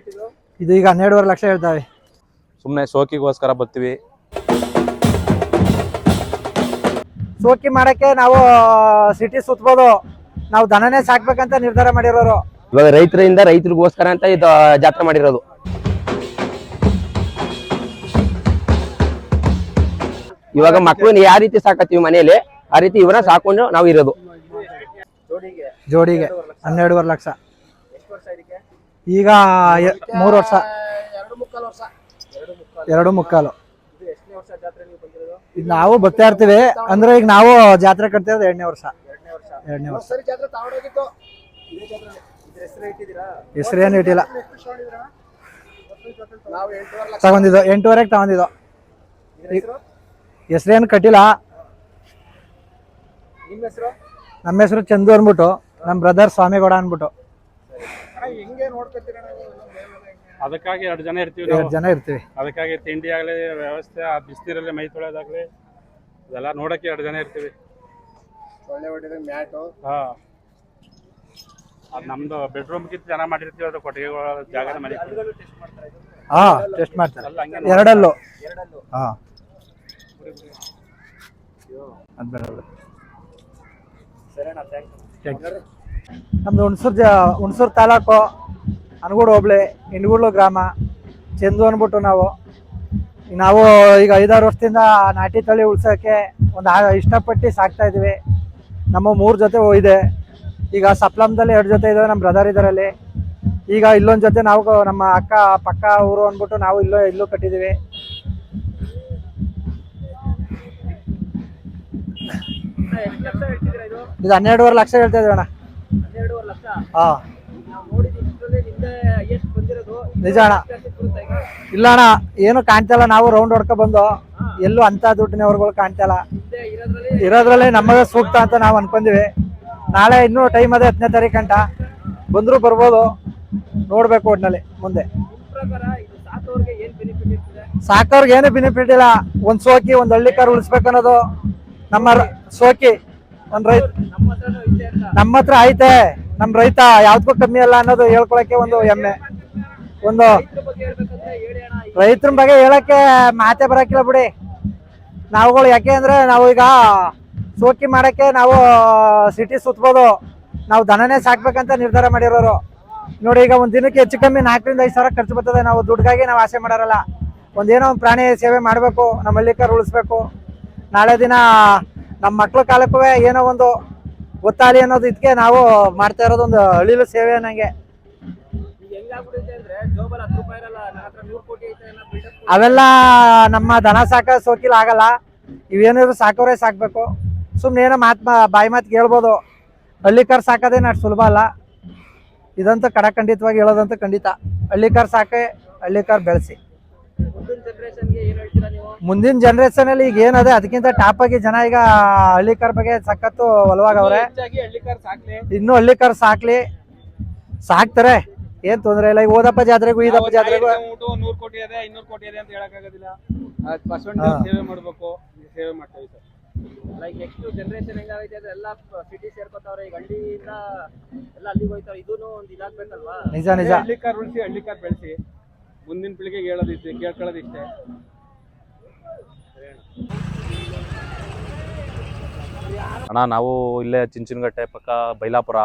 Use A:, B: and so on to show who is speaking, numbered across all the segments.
A: ಇದು
B: ಇದು ಈಗ ಹನ್ನೆರಡುವರೆ ಲಕ್ಷ ಹೇಳ್ತಾವೆ.
C: ಸುಮ್ಮನೆ ಶೋಕಿಗೋಸ್ಕರ ಬರ್ತೀವಿ.
B: ಸೋಕಿ ಮಾಡಕ್ಕೆ ನಾವು ಸಿಟಿ ಸುತ್ತಬೋದು ನಾವು ದನನೇ ಸಾಕ್ಬೇಕಂತ ನಿರ್ಧಾರ ಮಾಡಿರೋರು.
D: ಇವಾಗ ರೈತರಿಂದ ರೈತರಿಗೋಸ್ಕರ ಅಂತ ಇದು ಜಾತ್ರೆ ಮಾಡಿರೋದು. ಇವಾಗ ಮಕ್ಕಳನ್ನ ಯಾವ ರೀತಿ ಸಾಕತ್ತೀವಿ ಮನೆಯಲ್ಲಿ ಆ ರೀತಿ ಇವರ ಸಾಕೊಂಡು ನಾವು ಇರೋದು.
A: ಜೋಡಿಗೆ
B: ಜೋಡಿಗೆ ಹನ್ನೆರಡುವರೆ ಲಕ್ಷ. ಈಗ ಮೂರು ವರ್ಷ.
A: ಎರಡು ಮುಕ್ಕಾಲು ವರ್ಷ. ಎರಡು
B: ಈಗ ನಾವು ಬರ್ತಾ ಇರ್ತೀವಿ. ಅಂದ್ರೆ ಈಗ ನಾವು ಜಾತ್ರೆ ಕಟ್ತಿರೋದು ಎರಡನೇ ವರ್ಷ.
A: ಎರಡನೇ ವರ್ಷ.
B: ಹೆಸರೇನು ಇಟ್ಟಿಲ್ಲ.
A: ತಗೊಂಡಿದ್ದು ಎಂಟೂವರೆ
B: ತಗೊಂಡಿದ್ದು. ಎಂಟೂವರೆಗೆ ಹೆಸರೇನು ಕಟ್ಟಿಲ್ಲ.
A: ನಿಮ್ಮ ಹೆಸರು?
B: ಚಂದು ಅಂದ್ಬಿಟ್ಟು. ನಮ್ಮ ಬ್ರದರ್ ಸ್ವಾಮಿಗೌಡ ಅಂದ್ಬಿಟ್ಟು.
E: ಅದಕ್ಕಾಗಿ ಎರಡು ಜನ ಇರ್ತೀವಿ
B: ಎರಡು
E: ನಾವು.
B: ಜನ ಇರ್ತೀವಿ.
E: ಅದಕ್ಕಾಗಿ ತಿಂಡಿ ಆಗಲಿ ವ್ಯವಸ್ಥೆ ಆ ಬಿಸಿನೀರಲ್ಲಿ ಮೈ ತೊಳೆಯೋದಾಗ್ಲಿ ಇದೆಲ್ಲ ನೋಡಕ್ಕೆ ಎರಡು ಜನ ಇರ್ತೀವಿ.
A: ಒಳ್ಳೆ ಒಳ್ಳೆ ಮ್ಯಾಟು.
E: ಹಾ. ಅದು ನಮ್ದು ಬೆಡ್ರೂಮ್ ಕಿತ್ತು ಜನ ಮಾಡಿರ್ತೀವಿ ಅದು ಕೊಟ್ಟಿಗೆ ಜಾಗದ ಮನೆ.
A: ಟೆಸ್ಟ್ ಮಾಡ್ತಾರೆ
B: ಹಾ ಟೆಸ್ಟ್ ಮಾಡ್ತಾರೆ.
E: ಅಲ್ಲ ಹಂಗೆ
B: ಎರಡಲ್ಲೂ.
A: ಎರಡಲ್ಲೂ.
B: ಹಾ. ಅದ್ ಬರಲ್ಲ
A: ಸರಿನಾ ಥ್ಯಾಂಕ್ ಯು
B: ನಮ್ದು ಹುಣಸೂರು ಜ ಹುಣಸೂರು ತಾಲೂಕು ಅನಗೂಡು ಹೋಬಳಿ ಇಂಡಗೂಡ್ಲು ಗ್ರಾಮ. ಚಂದು ಅಂದ್ಬಿಟ್ಟು ನಾವು. ಈಗ ನಾವು ಈಗ ಐದಾರು ವರ್ಷದಿಂದ ನಾಟಿ ತಳಿ ಉಳ್ಸೋಕ್ಕೆ ಒಂದು ಇಷ್ಟಪಟ್ಟು ಸಾಕ್ತಾ ಇದ್ದೀವಿ. ನಮ್ಮ ಮೂರು ಜೊತೆ ಇದೆ. ಈಗ ಸಪ್ಲಮ್ದಲ್ಲಿ ಎರಡು ಜೊತೆ ಇದ್ದಾವೆ ನಮ್ಮ ಬ್ರದರ್ ಇದರಲ್ಲಿ. ಈಗ ಇಲ್ಲೊಂದು ಜೊತೆ ನಾವು ನಮ್ಮ ಅಕ್ಕ ಪಕ್ಕ ಊರು ಅಂದ್ಬಿಟ್ಟು ನಾವು ಇಲ್ಲೋ ಇಲ್ಲೂ ಕಟ್ಟಿದ್ದೀವಿ.
A: ಇದು
B: ಹನ್ನೆರಡುವರೆ ಲಕ್ಷ ಹೇಳ್ತಾ ಇದ್ದೀವಿ ಅಣ್ಣ. ಹಾಂ. ನಿಜ ಅಣ್ಣ. ಇಲ್ಲ ಅಣ್ಣ ಏನು ಕಾಣ್ತಲ್ಲ ನಾವು ರೌಂಡ್ ಹೊಡ್ಕೊ ಬಂದು. ಎಲ್ಲೂ ಅಂತ ದುಡ್ಡಿನವ್ರಗಳು ಕಾಣ್ತಲ್ಲ
A: ಇಲ್ಲ. ಇರೋದ್ರಲ್ಲಿ
B: ನಮಗೆ ಸೂಕ್ತ ಅಂತ ನಾವು ಅನ್ಕೊಂಡಿವಿ. ನಾಳೆ ಇನ್ನೂ ಟೈಮ್ ಅದೇ ಹತ್ತನೇ ತಾರೀಕು ಗಂಟ ಬಂದರೂ ಬರ್ಬೋದು. ನೋಡ್ಬೇಕು ಒಟ್ನಲ್ಲಿ ಮುಂದೆ.
A: ಸಾಕೋರ್ಗೆ ಏನ್ ಬೆನಿಫಿಟ್
B: ಇಲ್ಲ. ಒಂದು ಸೋಕಿ ಒಂದು ಹಳ್ಳಿ ಕಾರ್ ಉಳಿಸ್ಬೇಕು ಅನ್ನೋದು ನಮ್ಮ ಸೋಕಿ. ರೈತ
A: ನಮ್ಮ
B: ಹತ್ರ ಐತೆ. ನಮ್ ರೈತ ಯಾವ್ದಕ್ಕೂ ಕಮ್ಮಿ ಅಲ್ಲ ಅನ್ನೋದು ಹೇಳ್ಕೊಳಕ್ಕೆ ಒಂದು ಹೆಮ್ಮೆ. ಒಂದು ರೈತರ ಬಗ್ಗೆ ಹೇಳಕ್ಕೆ ಮಾತೆ ಬರಕಿಲ್ಲ ಬಿಡಿ. ನಾವುಗಳು ಯಾಕೆ ಅಂದ್ರೆ ನಾವು ಈಗ ಸೋಕಿ ಮಾಡಕ್ಕೆ ನಾವು ಸಿಟಿ ಸುತ್ತಬೋದು ನಾವು ದನನೇ ಸಾಕ್ಬೇಕಂತ ನಿರ್ಧಾರ ಮಾಡಿರೋರು. ನೋಡಿ ಈಗ ಒಂದ್ ದಿನಕ್ಕೆ ಹೆಚ್ಚು ಕಮ್ಮಿ ನಾಲ್ಕರಿಂದ ಐದು ಸಾವಿರ ಖರ್ಚು ಬರ್ತದೆ. ನಾವು ದುಡ್ಡಿಗಾಗಿ ನಾವು ಆಸೆ ಮಾಡಿರಲ್ಲ. ಒಂದೇನೋ ಒಂದು ಪ್ರಾಣಿ ಸೇವೆ ಮಾಡಬೇಕು. ನಮ್ಮ ಮಲ್ಲಿಕರು ಉಳಿಸ್ಬೇಕು. ನಾಳೆ ದಿನ ನಮ್ಮ ಮಕ್ಳ ಕಾಲಕ್ಕವೇ ಏನೋ ಒಂದು ಗೊತ್ತಾಗಲಿ ಅನ್ನೋದು ಇದಕ್ಕೆ ನಾವು ಮಾಡ್ತಾ ಇರೋದು ಒಂದು ಅಳಿಲು ಸೇವೆ
A: ಅನ್ನಂಗೆ.
B: ಅವೆಲ್ಲ ನಮ್ಮ ದನ ಸಾಕ ಸೋಕಿಲ್ ಆಗಲ್ಲ. ಇವೇನಿದ್ರು ಸಾಕೋರೇ ಸಾಕ್ಬೇಕು. ಸುಮ್ಮನೆ ಏನೋ ಮಾತು ಬಾಯಿ ಮಾತು ಕೇಳ್ಬೋದು. ಹಳ್ಳಿಕಾರ್ ಸಾಕೋದೇನು ಅಷ್ಟು ಸುಲಭ ಅಲ್ಲ. ಇದಂತೂ ಕಡಖಂಡಿತವಾಗಿ ಹೇಳೋದಂತೂ ಖಂಡಿತ. ಹಳ್ಳಿಕಾರ್ ಸಾಕೆ ಹಳ್ಳಿಕಾರ್ ಬೆಳೆಸಿ.
A: ಮುಂದಿನ ಜನರೇಷನ್ ಅಲ್ಲಿ ಹೇಳ್ತೀರಾ ನೀವು?
B: ಮುಂದಿನ ಜನ್ರೇಷನಲ್ಲಿ ಈಗ ಏನದೆ ಅದಕ್ಕಿಂತ ಟಾಪ್ ಆಗಿ ಜನ ಈಗ ಹಳ್ಳಿಕಾರ್ ಬಗ್ಗೆ ಸಖತ್ತು ಒಲವಾಗವ್ರೆ.
A: ಹೆಚ್ಚಾಗಿ ಹಳ್ಳಿಕಾರ್ ಸಾಕ್ಲಿ.
B: ಇನ್ನೂ ಹಳ್ಳಿಕಾರ್ ಸಾಕ್ಲಿ. ಸಾಕ್ತಾರೆ. ಏನ್ ತೊಂದರೆ ಇಲ್ಲ. ಈಗ ಓದಪ್ಪ ಜಾತ್ರೆಗೂ ಈದಪ್ಪ ಜಾತ್ರೆಗೂ
E: ನೂರು ಕೋಟಿ ಇದೆ ಇನ್ನೂರ್ ಕೋಟಿ ಇದೆ ಅಂತ ಹೇಳಕ್ಕಾಗೋದಿಲ್ಲ. ಸೇವೆ ಮಾಡ್ಬೇಕು. ಸೇವೆ ಮಾಡ್ತಾ ಸರ್.
A: ಲೈಕ್ ನೆಕ್ಸ್ಟ್ ಜನರೇಷನ್ ಹೆಂಗಾಗೈತೆ ಅಂದ್ರೆ ಎಲ್ಲ ಸಿಟಿ ಸೇರ್ಕೊತಾವ್ರೆ. ಈಗ ಹಳ್ಳಿಯಿಂದ ಎಲ್ಲ ಅಲ್ಲಿಗೆ ಹೋಯ್ತಾವ್ರೆ. ಇದೂ ಒಂದು ಇದಾಗ್ಬೇಕಲ್ವಾ?
B: ನಿಜ ನಿಜ.
E: ಹಳ್ಳಿಕಾರ್ ಉಳಿಸಿ ಹಳ್ಳಿಕಾರ್ ಬೆಳೆಸಿ. ಮುಂದಿನ ಪೀಳಿಗೆಗೆ ಹೇಳೋದಿಷ್ಟೇ ಕೇಳ್ಕೊಳ್ಳೋದಿಷ್ಟೇ.
C: ಅಣ್ಣ ನಾವು ಇಲ್ಲೇ ಚಿಂಚಿನಗಟ್ಟೆ ಪಕ್ಕ ಬೈಲಾಪುರ.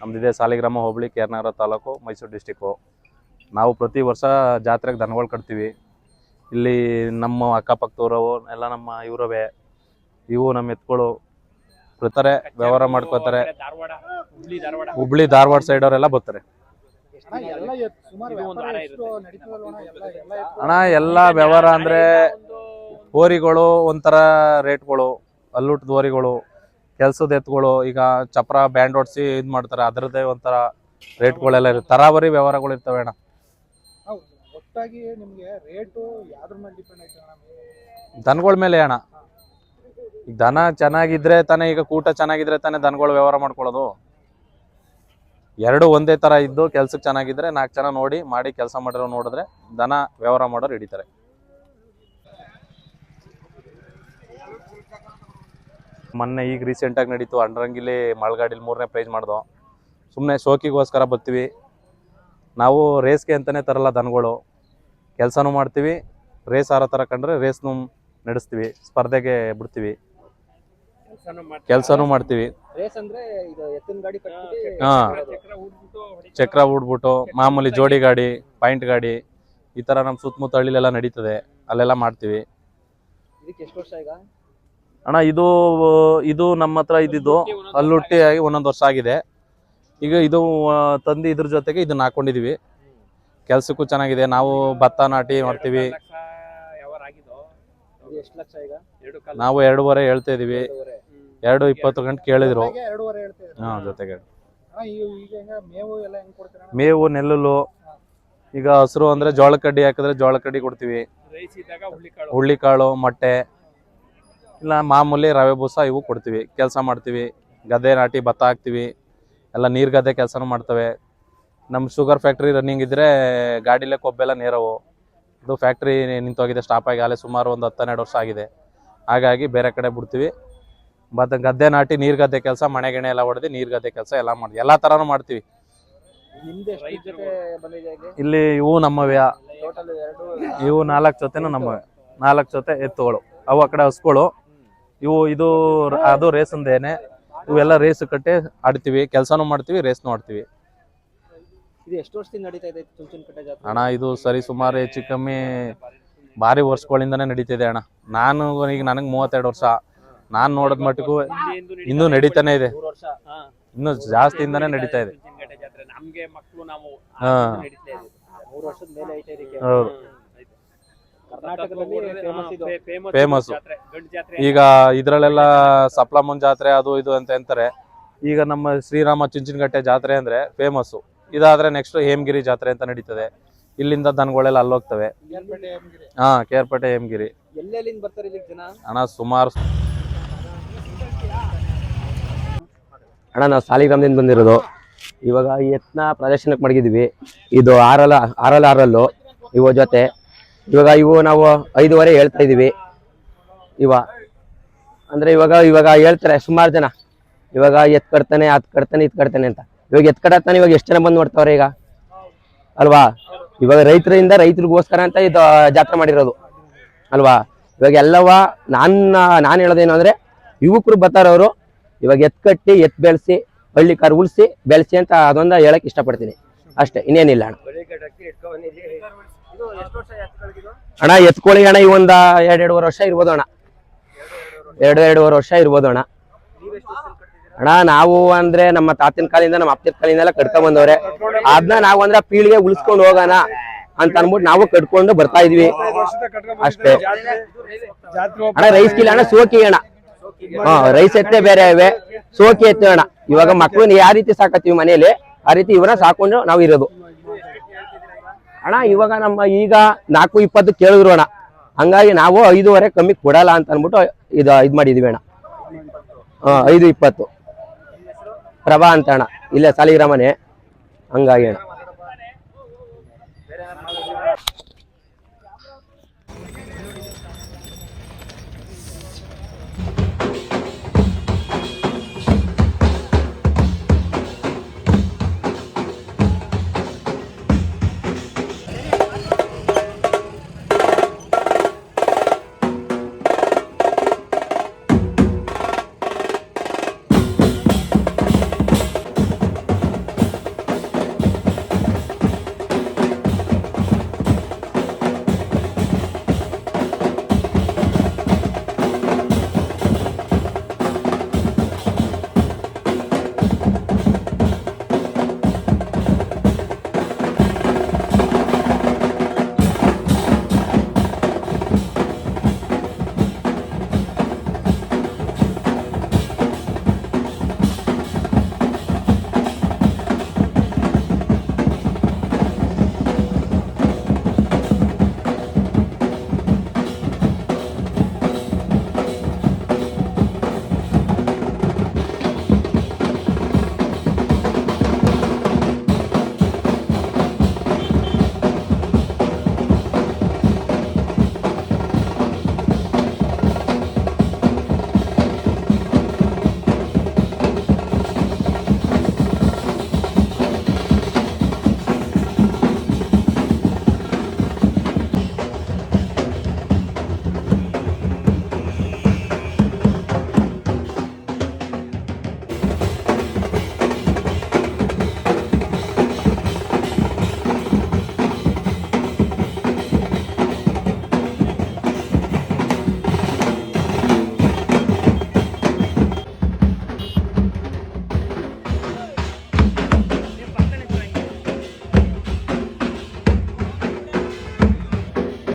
C: ನಮ್ದಿದೆ ಸಾಲಿಗ್ರಾಮ ಹೋಬಳಿ ಕೇರ್ನಗರ ತಾಲೂಕು ಮೈಸೂರು ಡಿಸ್ಟಿಕ್ಕು ನಾವು ಪ್ರತಿ ವರ್ಷ ಜಾತ್ರೆಗೆ ದನಗಳು ಕಟ್ತೀವಿ. ಇಲ್ಲಿ ನಮ್ಮ ಅಕ್ಕಪಕ್ಕದವ್ರವು ಎಲ್ಲ ನಮ್ಮ ಇವರವೇ. ಇವು ನಮ್ಮ ಎತ್ಕೊಳು. ಬರ್ತಾರೆ ವ್ಯವಹಾರ ಮಾಡ್ಕೋತಾರೆ.
A: ಧಾರವಾಡ. ಹುಬ್ಳಿ ಧಾರವಾಡ
C: ಸೈಡ್ ಧಾರವಾಡ ಸೈಡವರೆಲ್ಲ ಬರ್ತಾರೆ. ಅಣ್ಣ ಎಲ್ಲ ವ್ಯವಹಾರ ಅಂದ್ರೆ ಹೋರಿಗಳು ಒಂಥರ ರೇಟ್ಗಳು ಅಲ್ಲುಟ್ಟದ ಹೋರಿಗಳು ಕೆಲ್ಸದ ಎತ್ತುಗಳು ಈಗ ಚಪ್ರ ಬ್ಯಾಂಡ್ ಹೊಡ್ಸಿ ಇದ್ ಮಾಡ್ತಾರೆ ಅದರದ್ದೇ ಒಂಥರ ರೇಟ್ಗಳೆಲ್ಲ ಇರುತ್ತೆ. ತರಾವರಿ ವ್ಯವಹಾರಗಳು ಇರ್ತವೆ ಅಣ್ಣ.
F: ಒಟ್ಟಾಗಿ ನಿಮಗೆ ರೇಟು ಯಾವ್ದ್ರ ಮೇಲೆ ಡಿಪೆಂಡ್ ಆಯ್ತು ಅಣ್ಣ?
C: ದನಗಳ ಮೇಲೆ ಅಣ್ಣ. ಈಗ ದನ ಚೆನ್ನಾಗಿದ್ರೆ ತಾನೇ ಈಗ ಕೂಟ ಚೆನ್ನಾಗಿದ್ರೆ ತಾನೇ ದನಗಳು ವ್ಯವಹಾರ ಮಾಡ್ಕೊಳ್ಳೋದು. ಎರಡು ಒಂದೇ ತರ ಇದ್ದು ಕೆಲ್ಸಕ್ಕೆ ಚೆನ್ನಾಗಿದ್ರೆ ನಾಲ್ಕು ಜನ ನೋಡಿ ಮಾಡಿ ಕೆಲಸ ಮಾಡಿರೋ ನೋಡಿದ್ರೆ ದನ ವ್ಯವಹಾರ ಮಾಡೋರು ಹಿಡಿತಾರೆ. ಮೊನ್ನೆ ಈಗ ರೀಸೆಂಟಾಗಿ ನಡೀತು ಅಂಡ್ರಂಗಿಲಿ ಮಳಗಾಡಿಲಿ ಮೂರನೇ ಪ್ರೈಸ್ ಮಾಡ್ದು. ಸುಮ್ಮನೆ ಶೋಕಿಗೋಸ್ಕರ ಬರ್ತೀವಿ. ನಾವು ರೇಸ್ಗೆ ಅಂತಲೇ ತರಲ್ಲ ದನಗಳು. ಕೆಲಸನೂ ಮಾಡ್ತೀವಿ ರೇಸ್ ಆರೋ ಥರ ಕಂಡ್ರೆ ರೇಸ್ನೂ ನಡೆಸ್ತೀವಿ, ಸ್ಪರ್ಧೆಗೆ ಬಿಡ್ತೀವಿ. ಕೆಲಸನೂ ಮಾಡ್ತೀವಿ.
A: ರೇಸ್ ಅಂದ್ರೆ ಇದು ಎತ್ತಿನ ಗಾಡಿ ಕಟ್ಬಿಟ್ಟು
C: ಹಾ.
E: ಚಕ್ರ
C: ಊಡ್ಬಿಟ್ಟು ಮಾಮೂಲಿ ಜೋಡಿ ಗಾಡಿ ಪಾಯಿಂಟ್ ಗಾಡಿ ಈ ತರ ನಮ್ಮ ಸುತ್ತಮುತ್ತ ಹಳ್ಳಿಲೆಲ್ಲ ನಡೀತದೆ. ಅಲ್ಲೆಲ್ಲ ಮಾಡ್ತೀವಿ.
A: ಇದಕ್ಕೆ ಎಷ್ಟು ವರ್ಷ ಈಗ?
C: ಅಣ್ಣ ಇದು ಇದು ನಮ್ಮ ಹತ್ರ ಇದ್ದಿದ್ದು ಅಲ್ಲುಟ್ಟಿ ಆಗಿ ಒಂದೊಂದು ವರ್ಷ ಆಗಿದೆ. ಈಗ ಇದು ತಂದಿ ಇದ್ರ ಜೊತೆಗೆ ಇದನ್ನ ಹಾಕೊಂಡಿದೀವಿ. ಕೆಲ್ಸಕ್ಕೂ ಚೆನ್ನಾಗಿದೆ. ನಾವು ಭತ್ತ ನಾಟಿ ಮಾಡ್ತೀವಿ. ನಾವು ಎರಡೂವರೆ ಹೇಳ್ತಾ ಇದೀವಿ. ಎರಡು ಇಪ್ಪತ್ತು ಗಂಟೆ ಕೇಳಿದ್ರು.
F: ಎರಡೂವರೆ ಹೇಳ್ತಿದ್ರು
C: ಹಾ ಜೊತೆಗೆ.
F: ಅಣ್ಣ, ಈ- ಈಗ ಹೆಂಗ ಮೇವು ಎಲ್ಲ ಹೆಂಗ್ ಕೊಡ್ತೀರಾ
C: ಮೇವು ನೆಲ್ಲುಲು ಈಗ ಹಸಿರು ಅಂದ್ರೆ ಜೋಳ ಕಡ್ಡಿ ಹಾಕಿದ್ರೆ ಜೋಳ ಕಡ್ಡಿ ಕೊಡ್ತೀವಿ.
E: ರೈಸ್ ಇದ್ದಾಗ ಹುಳ್ಳಿಕಾಳು.
C: ಹುಳ್ಳಿಕಾಳು ಮೊಟ್ಟೆ ಇಲ್ಲ ಮಾಮೂಲಿ ರವೆ ಬೂಸ ಇವು ಕೊಡ್ತೀವಿ. ಕೆಲಸ ಮಾಡ್ತೀವಿ. ಗದ್ದೆ ನಾಟಿ ಭತ್ತ ಹಾಕ್ತೀವಿ. ಎಲ್ಲ ನೀರು ಗದ್ದೆ ಕೆಲಸನೂ ಮಾಡ್ತವೆ. ನಮ್ಮ ಶುಗರ್ ಫ್ಯಾಕ್ಟ್ರಿ ರನ್ನಿಂಗ್ ಇದ್ದರೆ ಗಾಡಿಲೇ ಕೊಬ್ಬೆಲ್ಲ ನೇರವು. ಇದು ಫ್ಯಾಕ್ಟ್ರಿ ನಿಂತೋಗಿದೆ ಸ್ಟಾಪ್ ಆಗಿ. ಅಲ್ಲೇ ಸುಮಾರು ಒಂದು ಹತ್ತೆರಡು ವರ್ಷ ಆಗಿದೆ. ಹಾಗಾಗಿ ಬೇರೆ ಕಡೆ ಬಿಡ್ತೀವಿ. ಮತ್ತು ಗದ್ದೆ ನಾಟಿ ನೀರು ಗದ್ದೆ ಕೆಲಸ ಮನೆ ಗಿಣೆ ಎಲ್ಲ ಹೊಡೆದು ನೀರು ಗದ್ದೆ ಕೆಲಸ ಎಲ್ಲ ಮಾಡ್ತೀವಿ. ಎಲ್ಲ ಥರನೂ ಮಾಡ್ತೀವಿ.
A: ಇಲ್ಲಿ?
C: ಇವು ನಮ್ಮವೇ ಇವು ನಾಲ್ಕು ಜೊತೆನೂ ನಮ್ಮ ನಾಲ್ಕು ಜೊತೆ ಎತ್ತುಗಳು. ಅವು ಆ ಕಡೆ ಹಸ್ಗಳು. ಇವು ಇದು ಅದು ರೇಸಂದೇನೆ. ಇವೆಲ್ಲ ರೇಸ್ ಕಟ್ಟಿ ಆಡ್ತೀವಿ. ಕೆಲಸನೂ ಮಾಡ್ತೀವಿ ರೇಸ್ನು ಆಡ್ತೀವಿ.
A: ಇದು ಎಷ್ಟು ವರ್ಷದಿಂದ ನಡೀತಾ ಇದೆ ಚುಂಚನಕಟ್ಟೆ ಜಾತ್ರೆ?
C: ಅಣ್ಣ ಇದು ಸರಿ ಸುಮಾರು ಹೆಚ್ಚು ಕಮ್ಮಿ ಭಾರಿ ವರ್ಷಗಳಿಂದನೇ ನಡೀತಿದೆ ಅಣ್ಣ. ನಾನು ಈಗ ನನಗೆ ಮೂವತ್ತೆರಡು ವರ್ಷ. ನಾನು ನೋಡದ್ ಮಟ್ಟಿಗೂ ಇನ್ನು ನಡೀತಾನೆ ಇದೆ. ಇನ್ನು
E: ಜಾಸ್ತಿ
C: ಇಂದಾನೆ
E: ನಡೀತಾ ಇದೆ.
A: ಫೇಮಸ್
C: ಈಗ ಇದ್ರಲ್ಲೆಲ್ಲ ಸಪ್ಲಮನ್ ಜಾತ್ರೆ ಅದು ಇದು ಅಂತ ಅಂತಾರೆ. ಈಗ ನಮ್ಮ ಶ್ರೀರಾಮ ಚುಂಚಿನಗಟ್ಟೆ ಜಾತ್ರೆ ಅಂದ್ರೆ ಫೇಮಸ್ ಇದಾದ್ರೆ ನೆಕ್ಸ್ಟ್ ಹೇಮಗಿರಿ ಜಾತ್ರೆ ಅಂತ ನಡೀತದೆ. ಇಲ್ಲಿಂದ ದನಗಳೆಲ್ಲ ಅಲ್ಲೋಗ್ತವೆ. ಹಾ ಕೇರ್ಪೇಟೆ ಹೇಮಗಿರಿ. ಅಣ್ಣ ಸುಮಾರು
D: ಅಣ್ಣ, ನಾವು ಸಾಲಿಗ್ರಾಮದಿಂದ ಬಂದಿರೋದು. ಇವಾಗ ಈ ಎತ್ನ ಪ್ರದರ್ಶನಕ್ಕೆ ಮಡಗಿದ್ವಿ. ಇದು ಆರಲ್ಲ ಆರಲ್ಲ ಆರಲ್ಲು ಇವ ಜೊತೆ. ಇವಾಗ ಇವು ನಾವು ಐದುವರೆ ಹೇಳ್ತಾ ಇದೀವಿ. ಇವ. ಅಂದ್ರೆ ಇವಾಗ ಇವಾಗ ಹೇಳ್ತಾರೆ ಸುಮಾರು ಜನ. ಇವಾಗ ಎತ್ ಕಡ್ತಾನೆ ಅದ್ ಕಡ್ತಾನೆ ಇದ್ ಕಡ್ತಾನೆ ಅಂತ. ಇವಾಗ ಎತ್ ಕಡತಾನೆ ಇವಾಗ ಎಷ್ಟು ಜನ ಬಂದು ನೋಡ್ತಾವ್ರೆ ಈಗ? ಅಲ್ವಾ? ಇವಾಗ ರೈತರಿಂದ ರೈತರಿಗೋಸ್ಕರ ಅಂತ ಇದು ಜಾತ್ರೆ ಮಾಡಿರೋದು. ಅಲ್ವಾ? ಇವಾಗ ಎಲ್ಲವ ನಾನು ನಾನು ಹೇಳೋದೇನು ಅಂದ್ರೆ ಯುವಕರು ಬರ್ತಾರವರು. ಇವಾಗ ಎತ್ ಕಟ್ಟಿ, ಎತ್ ಬೆಳೆಸಿ, ಹಳ್ಳಿ ಕಾರ್ ಉಳಿಸಿ ಬೆಳೆಸಿ ಅಂತ ಅದೊಂದ ಹೇಳಕ್ ಇಷ್ಟಪಡ್ತೀನಿ. ಅಷ್ಟೇ, ಇನ್ನೇನಿಲ್ಲ ಅಣ್ಣ. ಅಣ್ಣ, ಎತ್ಕೊಳ್ಳಿ ಅಣ್ಣ, ಈ ಒಂದ ಎರಡ್ ಎರಡೂವರೆ ವರ್ಷ ಇರ್ಬೋದು ಅಣ್ಣ. ಎರಡು ಎರಡೂವರೆ ವರ್ಷ ಇರ್ಬೋದು ಅಣ್ಣ. ಅಣ್ಣ, ನಾವು ಅಂದ್ರೆ ನಮ್ಮ ತಾತಿನ ಕಾಲಿಂದ, ನಮ್ಮ ಅಪ್ಪನ ಕಾಲಿಂದ ಎಲ್ಲ ಕಟ್ಕೊಂಡ್ ಬಂದವ್ರೆ. ಅದನ್ನ ನಾವು ಅಂದ್ರೆ ಪೀಳಿಗೆ ಉಳಿಸ್ಕೊಂಡು ಹೋಗೋಣ ಅಂತ ಅನ್ಬಿಟ್ಟು ನಾವು ಕಟ್ಕೊಂಡು ಬರ್ತಾ ಇದೀವಿ. ಅಷ್ಟೇ. ಅಣ್ಣ ರೈಸ್ ಕಿಲ್ಲ ಅಣ್ಣ, ಸೋಕಿ ಅಣ್ಣ. ಹಾ ರೈಸ್ ಎತ್ತೆ ಬೇರೆ ಇವೆ. ಸೋಕಿ ಎತ್ತೆ ಅಣ್ಣ. ಇವಾಗ ಮಕ್ಳನ್ನ ಯಾವ ರೀತಿ ಸಾಕತ್ತೀವಿ ಮನೆಯಲ್ಲಿ, ಆ ರೀತಿ ಇವನ್ನ ಸಾಕೊಂಡು ನಾವು ಇರೋದು. ಅಣ್ಣ, ಇವಾಗ ನಮ್ಮ ಈಗ ನಾಲ್ಕು ಇಪ್ಪತ್ತು ಕೇಳಿದ್ರು ಅಣ್ಣ. ಹಂಗಾಗಿ ನಾವು ಐದೂವರೆ ಕಮ್ಮಿ ಕೊಡಲ್ಲ ಅಂತ ಅನ್ಬಿಟ್ಟು ಇದು, ಇದ್ ಮಾಡಿದೀವಿ ಅಣ್ಣ. ಹಾ, ಐದು ಇಪ್ಪತ್ತು. ಪ್ರಭಾ ಅಂತ ಅಣ್ಣ. ಇಲ್ಲೇ ಸಾಲಿಗ್ರಾಮನೆ. ಹಂಗಾಗಿ ಅಣ್ಣ.